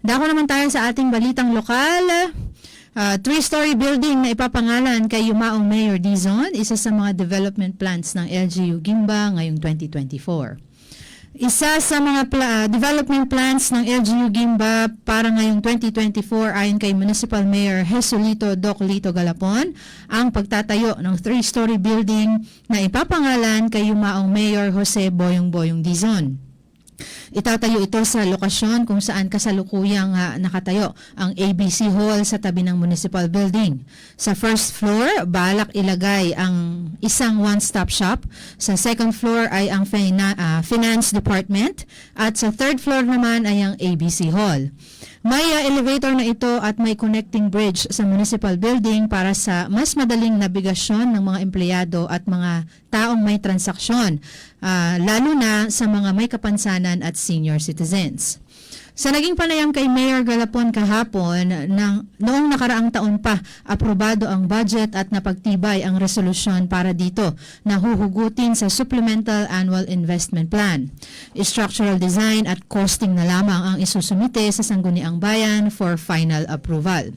Dako naman tayo sa ating balitang lokal. Uh, three-story building na ipapangalan kay Yumaong Mayor Dizon, isa sa mga development plans ng LGU Gimba ngayong 2024. Isa sa mga pla- uh, development plans ng LGU Gimba para ngayong 2024 ayon kay Municipal Mayor Jesulito Doc Lito Galapon ang pagtatayo ng three-story building na ipapangalan kay Yumaong Mayor Jose Boyong Boyong Dizon. Itatayo ito sa lokasyon kung saan kasalukuyang ah, nakatayo ang ABC Hall sa tabi ng municipal building. Sa first floor, balak ilagay ang isang one-stop shop. Sa second floor ay ang fina- ah, finance department at sa third floor naman ay ang ABC Hall. May ah, elevator na ito at may connecting bridge sa municipal building para sa mas madaling nabigasyon ng mga empleyado at mga taong may transaksyon, ah, lalo na sa mga may kapansanan at senior citizens. Sa naging panayam kay Mayor Galapon kahapon, nang, noong nakaraang taon pa, aprobado ang budget at napagtibay ang resolusyon para dito na huhugutin sa Supplemental Annual Investment Plan. Structural design at costing na lamang ang isusumite sa Sangguniang Bayan for final approval.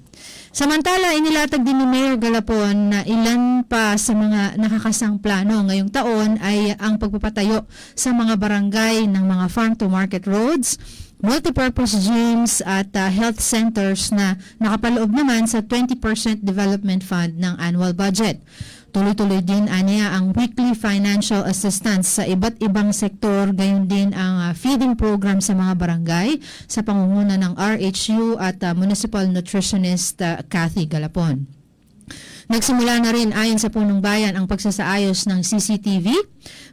Samantala, inilatag din ni Mayor Galapon na ilan pa sa mga nakakasang plano ngayong taon ay ang pagpapatayo sa mga barangay ng mga farm-to-market roads, multipurpose gyms at uh, health centers na nakapaloob naman sa 20% development fund ng annual budget. Tuloy-tuloy din aniya ang weekly financial assistance sa iba't ibang sektor, gayon din ang uh, feeding program sa mga barangay sa pangunguna ng RHU at uh, Municipal Nutritionist uh, Kathy Galapon. Nagsimula na rin ayon sa punong bayan ang pagsasaayos ng CCTV.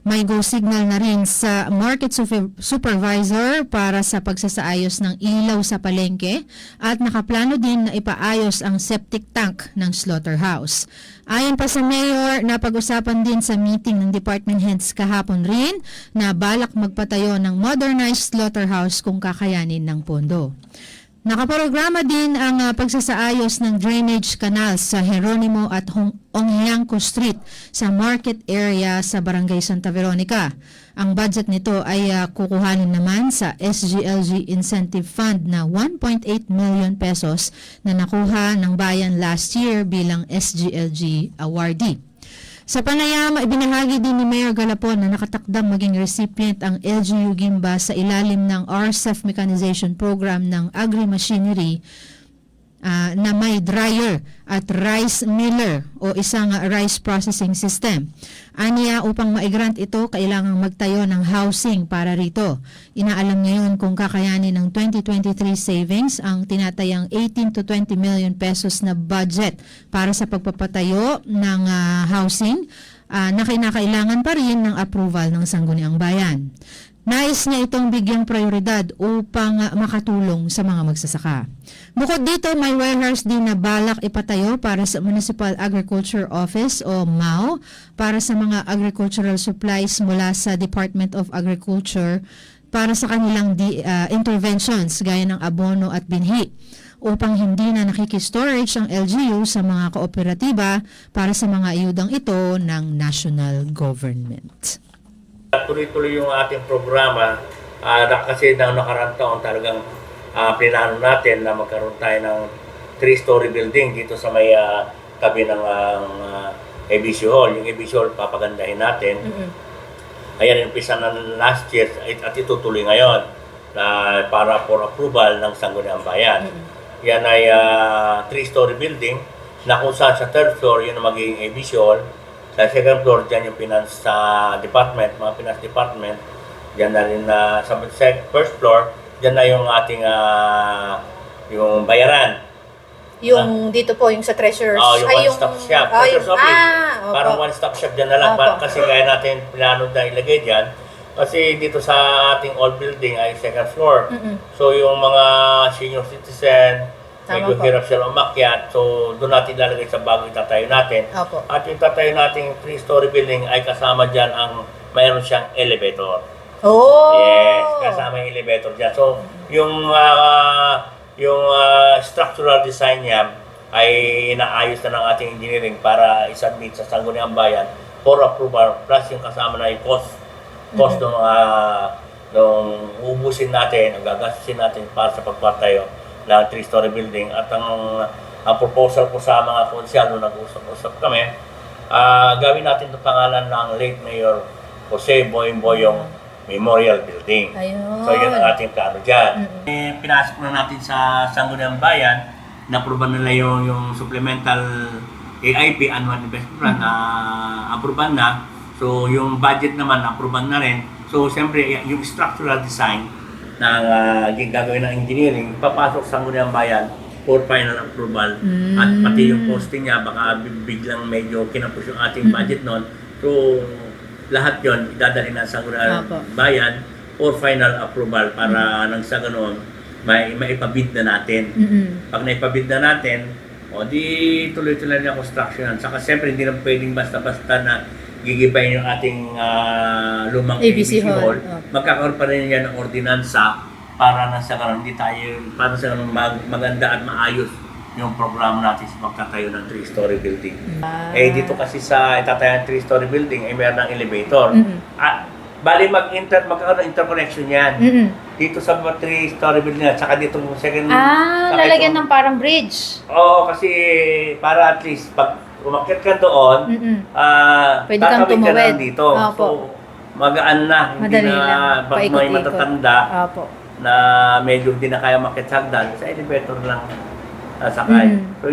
May go signal na rin sa market super- supervisor para sa pagsasaayos ng ilaw sa palengke at nakaplano din na ipaayos ang septic tank ng slaughterhouse. Ayon pa sa mayor, napag-usapan din sa meeting ng department heads kahapon rin na balak magpatayo ng modernized slaughterhouse kung kakayanin ng pondo. Nakaprograma din ang ah, pagsasaayos ng drainage canal sa Jeronimo at Hong- Onghyangco Street sa market area sa Barangay Santa Veronica. Ang budget nito ay ah, kukuhanin naman sa SGLG Incentive Fund na 1.8 million pesos na nakuha ng bayan last year bilang SGLG awardee. Sa panayam, ibinahagi din ni Mayor Galapon na nakatakdang maging recipient ang LGU Gimba sa ilalim ng RCEF Mechanization Program ng Agri-Machinery ah, na may dryer at rice miller o isang rice processing system. Aniya upang maigrant ito, kailangang magtayo ng housing para rito. Inaalam ngayon kung kakayanin ng 2023 savings ang tinatayang 18 to 20 million pesos na budget para sa pagpapatayo ng ah, housing ah, na kinakailangan pa rin ng approval ng Sangguniang Bayan. Nais niya itong bigyang prioridad upang ah, makatulong sa mga magsasaka. Bukod dito, may warehouse din na balak ipatayo para sa Municipal Agriculture Office o MAO para sa mga agricultural supplies mula sa Department of Agriculture para sa kanilang di, ah, interventions gaya ng abono at binhi upang hindi na nakikistorage ang LGU sa mga kooperatiba para sa mga ayudang ito ng national government. Tuloy-tuloy yung ating programa na kasi na nakarang taon talagang ah, pinano natin na magkaroon tayo ng three-story building dito sa may ah, tabi ng ah, ABC Hall. Yung ABC Hall papagandahin natin. Ayan, umpisa na last year at at itutuloy ngayon na para for approval ng Sangguniang Bayan. Yan ay ah, three-story building na kung saan sa third floor yun ang magiging ABC Hall. Sa second floor, dyan yung finance sa department, mga finance department. Dyan na rin na sa first floor, dyan na yung ating ah, yung bayaran. Yung dito po, yung sa treasurers. Oh, yung one-stop shop. ah, Treasurer's yung- office. Ah, opo. Parang one-stop shop dyan na lang. Opo. Parang kasi kaya natin plano na ilagay dyan. Kasi dito sa ating old building ay second floor. Mm-mm. So yung mga senior citizen, Tama medyo po. hirap sila umakyat. So doon natin ilalagay sa bagong itatayo natin. Opo. At yung tatayo nating three-story building ay kasama dyan ang mayroon siyang elevator. Oh! Yes, kasama yung elevator dyan. So, yung ah, yung ah, structural design niya ay inaayos na ng ating engineering para isubmit sa Sangguniang Bayan for approval plus yung kasama na yung cost cost ng ah, nung ubusin natin, ang gagastusin natin para sa pagpatayo na three-story building. At ang, ang proposal ko sa mga konsyal nung nag-usap-usap kami, ah, gawin natin itong pangalan ng late Mayor Jose Boying Boyong Memorial Building. Ayun. So yun ang ating plano dyan. Mm-mm. Eh, pinasok na natin sa Sangguniang Bayan, na-aproban nila yung, yung supplemental AIP, Annual Investment Plan, na aproban na. So yung budget naman, aproban na rin. So siyempre, yung structural design ng uh, gagawin ng engineering, papasok sa Sangguniang Bayan for final approval. At pati yung posting niya, baka bi- biglang medyo kinapos yung ating budget noon. So lahat yon idadalhin na sa Sangguniang bayan or final approval para nang sa ganoon may maipabid na natin. Mm-mm. Pag naipabid na natin, o di tuloy-tuloy na construction. Saka siyempre hindi na pwedeng basta-basta na gigibayin yung ating ah, lumang ABC ABC, hall. hall. Opo. Magkakaroon pa rin yan ng ordinansa para na sa hindi tayo para sa ganoon mag- maganda at maayos yung programa natin sa pagtatayo ng three-story building. Ah. Eh dito kasi sa itatayo ng three-story building ay mayroon ng elevator. Mm-mm. Ah, bali mag-inter magkakaroon ng interconnection yan. Mm-mm. Dito sa three-story building na, tsaka dito mo second Ah, saka lalagyan ng parang bridge. Oo, kasi para at least pag umakyat ka doon, Mm-mm. ah Pwede kang tatawid ka tumawid. lang dito. Opo. So, magaan na. Hindi Madali na, lang. may Paikot-ikot. matatanda Opo. na medyo hindi na kaya makit hagdan, sa elevator lang sasakay. Mm. So,